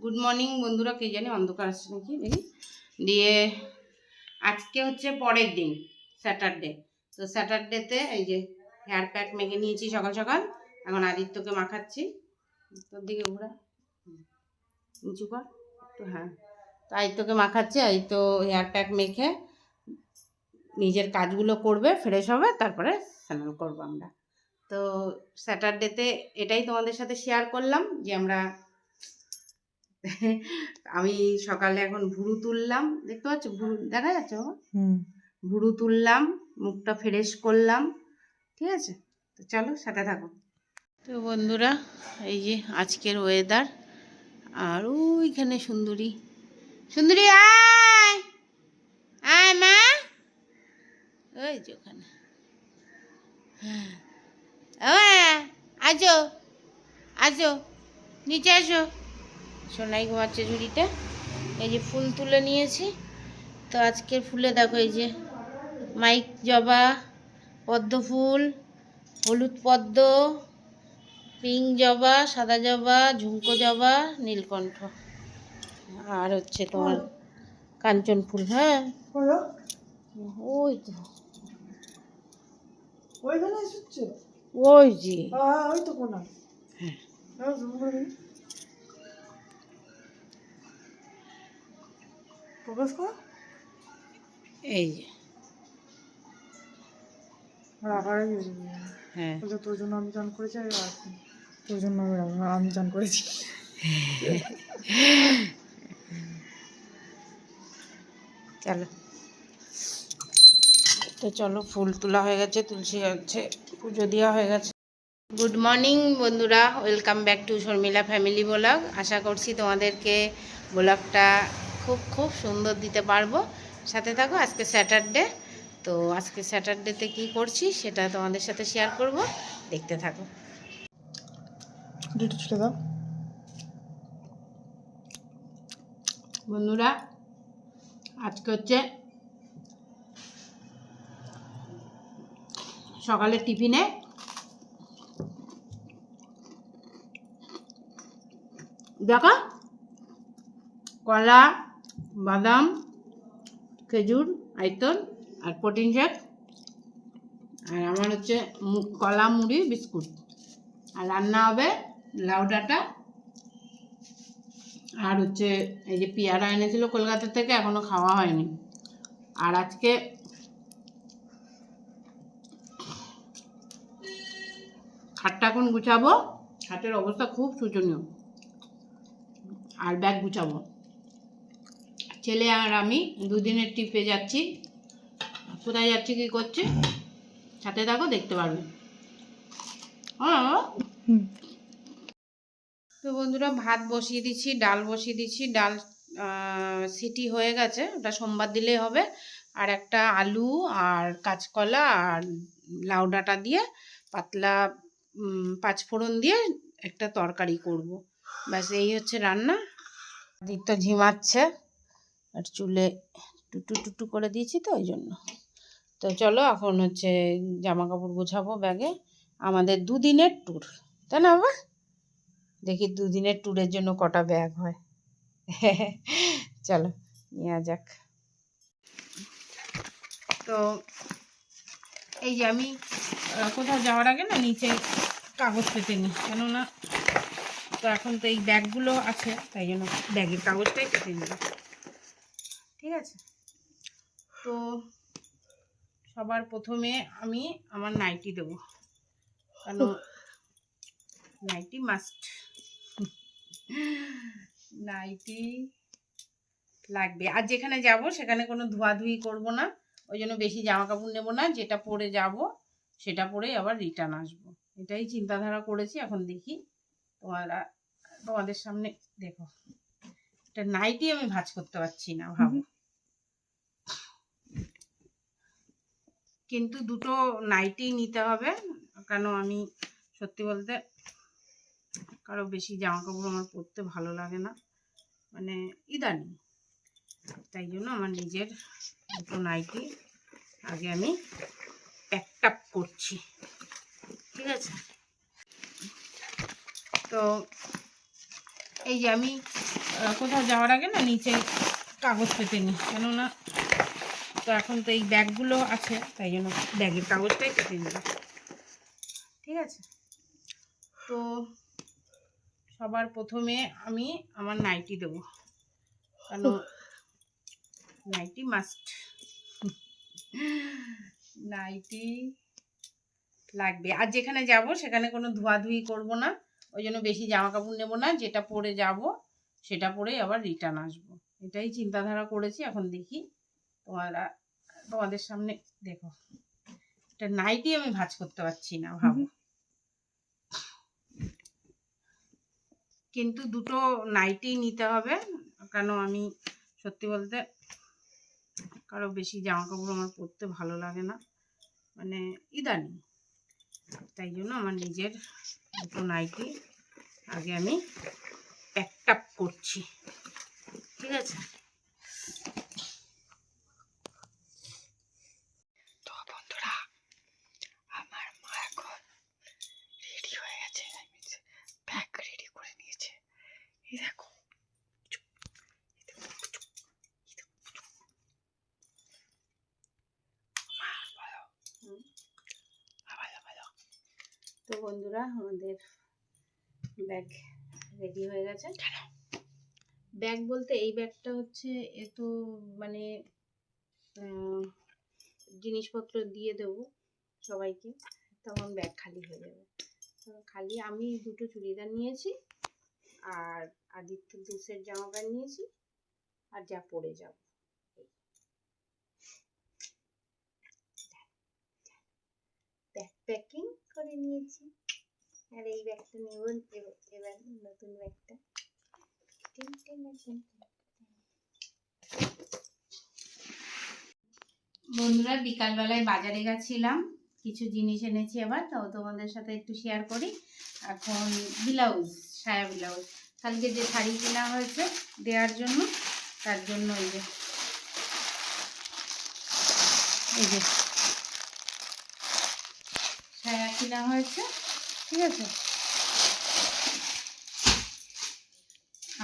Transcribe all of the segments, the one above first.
Good morning বন্ধুরা, কে জানি, অন্ধকার আসছে নাকি, দেখি। দিয়ে আজকে হচ্ছে পরের দিন স্যাটারডে তো স্যাটারডেতে এই যে হেয়ার প্যাক মেখে নিয়েছি সকাল সকাল, এখন আদিত্যকে মাখাচ্ছি। তোর দিকে ঘোরা। নিচু কর তো হ্যাঁ। তো আদিত্যকে মাখাচ্ছি, আদিত্য হেয়ার প্যাক মেখে নিজের কাজগুলো করবে ফ্রেশ হবে, তারপরে স্নান করব আমরা। তো স্যাটারডেতে এটাই তোমাদের সাথে শেয়ার করলাম যে আমরা আমি সকালে এখন ভুরু তুললাম দেখতে পাচ্ছ? ভুরু দেখা যাচ্ছে? ভুরু তুললাম মুখটা ফ্রেশ করলাম ঠিক আছে? তো চলো সাথে থাকো। তো বন্ধুরা এই যে আজকের ওয়েদার আর ওইখানে সুন্দরী। সুন্দরী আয়! আয় মা! ওই যে ওখানে। হ্যাঁ। আজো আজো নিচে আসো। সোনাই ঘুমাচ্ছে ঝুড়িতে। এই যে ফুল তুলে নিয়েছি। তো আজকের ফুলে দেখো এই যে মাইক জবা পদ্ম ফুল হলুদ পদ্ম পিঙ্ক জবা সাদা জবা ঝুমকো জবা নীলকণ্ঠ। আর হচ্ছে তোমার কাঞ্চন ফুল হ্যাঁ। ওই তো। ওই হ্যাঁ ওই তো কোনা হ্যাঁ। জুম করে। এই যে। হ্যাঁ তোর জন্য আমি চান করেছি তোর জন্য আমি আমি চান করেছি। চলো। তো চলো ফুল তোলা হয়ে গেছে তুলসী হচ্ছে পুজো দেওয়া হয়ে গেছে। গুড মর্নিং বন্ধুরা। Welcome back to Sharmila family blog আশা করছি তোমাদেরকে ব্লগটা খুব খুব সুন্দর দিতে পারব। সাথে থাকো আজকে স্যাটারডে তো আজকে স্যাটারডেতে কি করছি সেটা তোমাদের সাথে শেয়ার করব। দেখতে থাকো। বন্ধুরা আজকে হচ্ছে সকালের টিফিনে দেখো কলা বাদাম, খেজুর আইতল আর প্রোটিন শেক আর আমার হচ্ছে কলা, মুড়ি, বিস্কুট। আর রান্না হবে লাউ ডাঁটা। আর হচ্ছে এই যে পেয়ারা এনেছিল কলকাতা থেকে, এখনও খাওয়া হয়নি। আর আজকে খাটটা এখন গুছাবো। খাটের অবস্থা খুব শোচনীয়। আর ব্যাগ গুছাবো। ছেলে আর আমি দুদিনের ট্রিপে যাচ্ছি। কোথায় যাচ্ছি কি করছি? সাথে থাকো দেখতে পারবে। তো বন্ধুরা ভাত বসিয়ে দিচ্ছি ডাল বসিয়ে দিচ্ছি। ডাল সিটি হয়ে গেছে। ওটা সোমবার দিলেই হবে। আর একটা আলু আর কাঁচকলা আর লাউ ডাঁটা দিয়ে পাতলা পাঁচফোড়ন দিয়ে একটা তরকারি করব। ব্যাস এই হচ্ছে রান্না। আদিত্য ঝিমাচ্ছে। আর চুলে টুটু টুটু করে দিয়েছি তো, ওই জন্য। তো চলো এখন হচ্ছে জামা কাপড় গোছাবো ব্যাগে। আমাদের দুদিনের ট্যুর তাই না বাবা? দেখি দুদিনের ট্যুরের জন্য কটা ব্যাগ হয়। চলো, নেওয়া যাক। তো এই যে আমি কোথাও যাওয়ার আগে না নিচে কাগজ পেতে নিই কেননা তো এখন তো এই ব্যাগগুলো আছে, তাই জন্য ব্যাগের কাগজটাই পেতে নিই ঠিক আছে? তো সবার প্রথমে আমি আমার নাইটি দেবো। কারণ নাইটি মাস্ট নাইটি লাগবে। আর যেখানে যাব সেখানে কোনো ধোয়াধুয়ি করব না। ওই জন্য বেশি জামা কাপড় নেব না। যেটা পরে যাব সেটা পরেই আবার রিটার্ন আসব। এটাই চিন্তাধারা করেছি। এখন দেখি তোমারা, তোমাদের সামনে দেখো। এটা নাইটি আমি ভাঁজ করতে পারছি না, ভাবো। কিন্তু দুটো নাইটি নিতে হবে। কেন আমি সত্যি বলতে কারও বেশি জামা কাপড় আমার পরতে ভালো লাগে না। মানে ইদানিং। তাই জন্য আমার নিজের দুটো নাইটি আগে আমি প্যাক আপ করছি। ঠিক আছে? তো এই যে আমি কোথাও যাওয়ার আগে না নিচে কাগজ পেতে নিই। কেননা তো এখন তো এই ব্যাগগুলো আছে, তাই জন্য ব্যাগের কাগজটাই পেতে নিই ঠিক আছে? তো সবার প্রথমে আমি আমার নাইটি দেবো। কেন? নাইটি মাস্ট নাইটি লাগবে। আর যেখানে যাব, সেখানে কোনো ধোয়াধুয়ি করব না। ওই জন্য বেশি জামা কাপড় নেব না, যেটা পরে যাব, সেটা পরেই আবার রিটার্ন আসব। এটাই চিন্তাধারা করেছি, এখন দেখি তোমরা তোমাদের সামনে দেখো এটা নাইটি আমি ভাঁজ করতে পারছি না ভাবো। কিন্তু দুটো নাইটি নিতে হবে কেন আমি সত্যি বলতে কারও বেশি জামা কাপড় আমার পরতে ভালো লাগে না। মানে ইদানিং তাই জন্য আমার নিজের দুটো নাইটি আগে আমি প্যাকড আপ করছি। ঠিক আছে তো বন্ধুরা আমার মা এখন রেডি হয়ে গেছে ব্যাগ রেডি করে নিয়েছে এই দেখো তো বন্ধুরা আমাদের ব্যাগ রেডি হয়ে গেছে। ব্যাগ বলতে এই ব্যাগটা হচ্ছে এ তো মানে জিনিসপত্র দিয়ে দেবো সবাইকে। তখন ব্যাগ খালি হয়ে যাবে। খালি আমি দুটো চুড়িদার নিয়েছি আর আদিত্য দু সেট জামা প্যান্ট নিয়েছি আর যা পরে যাব ব্যাগ প্যাকিং করে নিয়েছি। আর এই ব্যাগটা নেব এবার- নতুন ব্যাগটা। বন্ধুরা, বিকালবেলায় বাজারে গেছিলাম। কিছু জিনিস এনেছি আবার তাও তোমাদের সাথে একটু শেয়ার করি। এখন ব্লাউজ, সায়া ব্লাউজ। কালকে যে শাড়ি কেনা হয়েছে দেওয়ার জন্য, তার জন্য এই যে এই যে। কেনা হয়েছে, ঠিক আছে?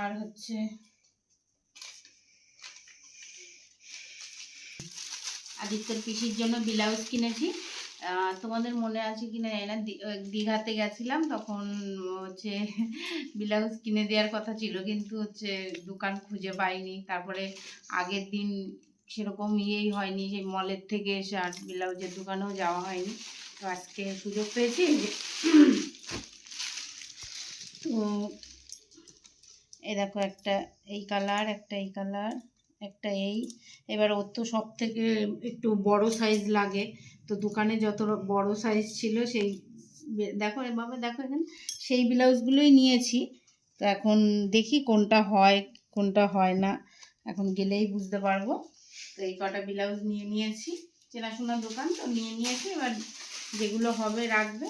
আর হচ্ছে আদিত্যর পিসির জন্য ব্লাউজ কিনেছি। তোমাদের মনে আছে কিনা জানি না দীঘাতে গেছিলাম, তখন হচ্ছে ব্লাউজ কিনে দেওয়ার কথা ছিল, কিন্তু হচ্ছে দোকান খুঁজে পাইনি। তারপরে আগের দিন সেরকম ইয়েই হয়নি যে মলের থেকে এসে আর ব্লাউজের দোকানেও যাওয়া হয়নি। তো আজকে সুযোগ পেয়েছি তো এই দেখো একটা এই কালার, একটা এই কালার, একটা এই। এবার ওর তো সব থেকে একটু বড় সাইজ লাগে। তো দোকানে যত বড় সাইজ ছিল সেই দেখো এভাবে দেখো এখানে, সেই ব্লাউজগুলোই নিয়েছি। তো এখন দেখি কোনটা হয় কোনটা হয় না। এখন গেলেই বুঝতে পারব। তো এই কটা ব্লাউজ নিয়ে নিয়েছি। চেনাশোনা দোকান তো নিয়ে নিয়েছি, এবার যেগুলো হবে রাখবে।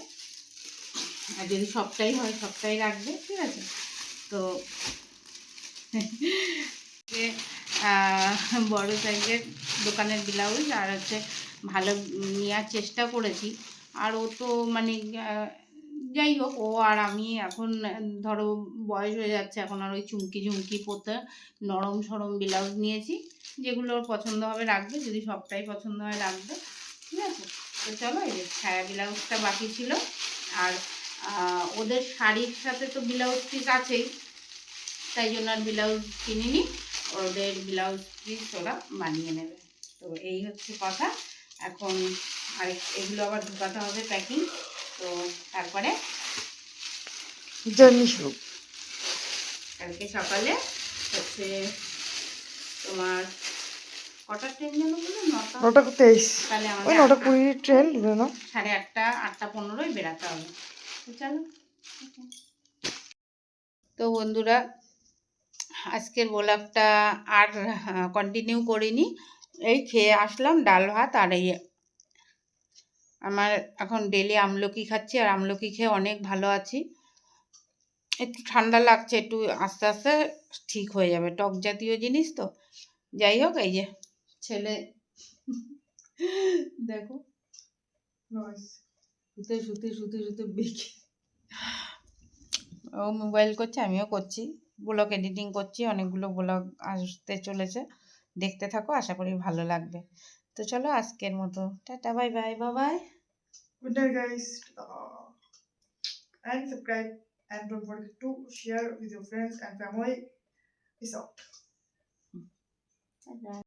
আর যদি সবটাই হয়, সবটাই রাখবে, ঠিক আছে? তো বড় সাইজের দোকানের ব্লাউজ আর হচ্ছে ভালো নেওয়ার চেষ্টা করেছি। আর ও তো মানে যাই হোক, ও আর আমি এখন, ধরো বয়স হয়ে যাচ্ছে, এখন আর ওই চুমকি ঝুমকি পরতে নরম সরম ব্লাউজ নিয়েছি। যেগুলো ওর পছন্দ হবে, রাখবে। যদি সবটাই পছন্দ হয়, রাখবে। ঠিক আছে? তো চলো এই যে ছায়া ব্লাউজটা বাকি ছিল। আর ওদের শাড়ির সাথে তো ব্লাউজ পিস আছেই। তাই জন্য আর ব্লাউজ কিনিনি। ওদের ব্লাউজ পিস ওরা বানিয়ে নেবে। তো এই হচ্ছে কথা। এখন আর এগুলো আবার ঢোকাতে হবে প্যাকিং তো তারপরে শুরু কালকে সকালে হচ্ছে তোমার কটার ট্রেন যেন নটা। নটা তেইশ? ওই নটা কুড়ি ট্রেন সাড়ে আটটা আটটা পনেরোই বেরাতে হবে। তো চলো। তো বন্ধুরা আজকের ব্লগটা আর কন্টিনিউ করিনি। এই খেয়ে আসলাম ডাল ভাত আর এই আমার এখন ডেলি আমলকি খাচ্ছি আর আমলকি খেয়ে অনেক ভালো আছি। একটু ঠান্ডা লাগছে একটু আস্তে আস্তে ঠিক হয়ে যাবে। টক জাতীয় জিনিস তো। যাই হোক এই যে ছেলে। দেখো। শুতে শুতে শুতে শুতে বেঁকে। ও মোবাইল করছে আমিও করছি। ব্লগ এডিটিং করছি অনেকগুলো ব্লগ আসতে চলেছে। দেখতে থাকো আশা করি ভালো লাগবে। তো চলো আজকের মতো। Tata bye bye bye Good night, guys. Uh, and subscribe. And don't forget to share with your friends and family. Peace out.